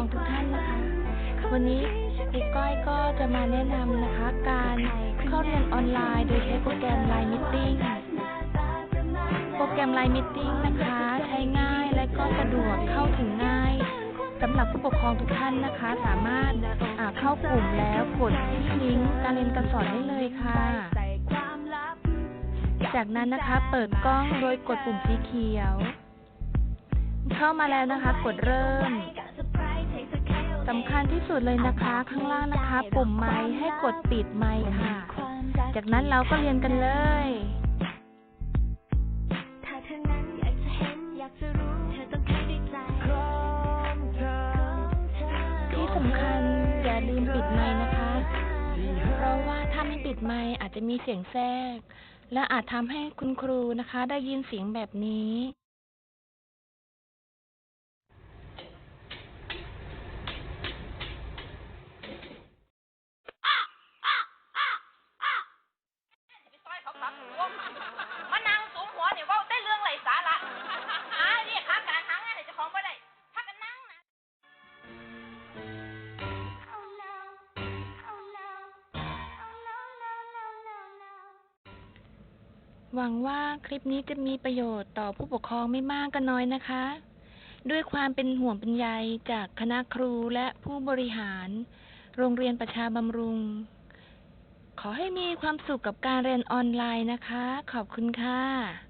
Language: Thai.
องทุกท่านนะคะ วันนี้ครูก้อยก็จะมาแนะนำนะคะ การเข้าเรียนออนไลน์ โดยใช้โปรแกรม Line Meeting โปรแกรม Line Meeting นะคะ ใช้ง่ายและก็สะดวกเข้าถึงง่ายสำหรับผู้ปกครองทุกท่านนะคะ สามารถอ่าเข้ากลุ่มแล้วกดที่ลิงก์การเรียนการสอนได้เลยค่ะ จากนั้นนะคะเปิดกล้องโดยกดปุ่มสีเขียว เข้ามาแล้วนะคะ กดเริ่ม สำคัญที่สุดเลยนะคะ ข้างล่างนะคะ ปุ่มไมค์ให้กดปิดไมค์ค่ะ จากนั้นเราก็เรียนกันเลยถ้าเธอนั้นอยากจะเห็นอยากจะรู้เธอต้องคิดด้วยใจของเธอที่สำคัญอย่าลืมปิดไมค์นะคะ เพราะว่าถ้าไม่ปิดไมค์อาจจะมีเสียงแทรก และอาจทำให้คุณครูนะคะ ได้ยินเสียงแบบนี้ หวังว่าคลิปนี้จะมีประโยชน์ต่อผู้ปกครองไม่มากก็น้อยนะคะ ด้วยความเป็นห่วงเป็นใยจากคณะครูและผู้บริหาร โรงเรียนประชาบำรุง ขอให้มีความสุขกับการเรียนออนไลน์นะคะ ขอบคุณค่ะ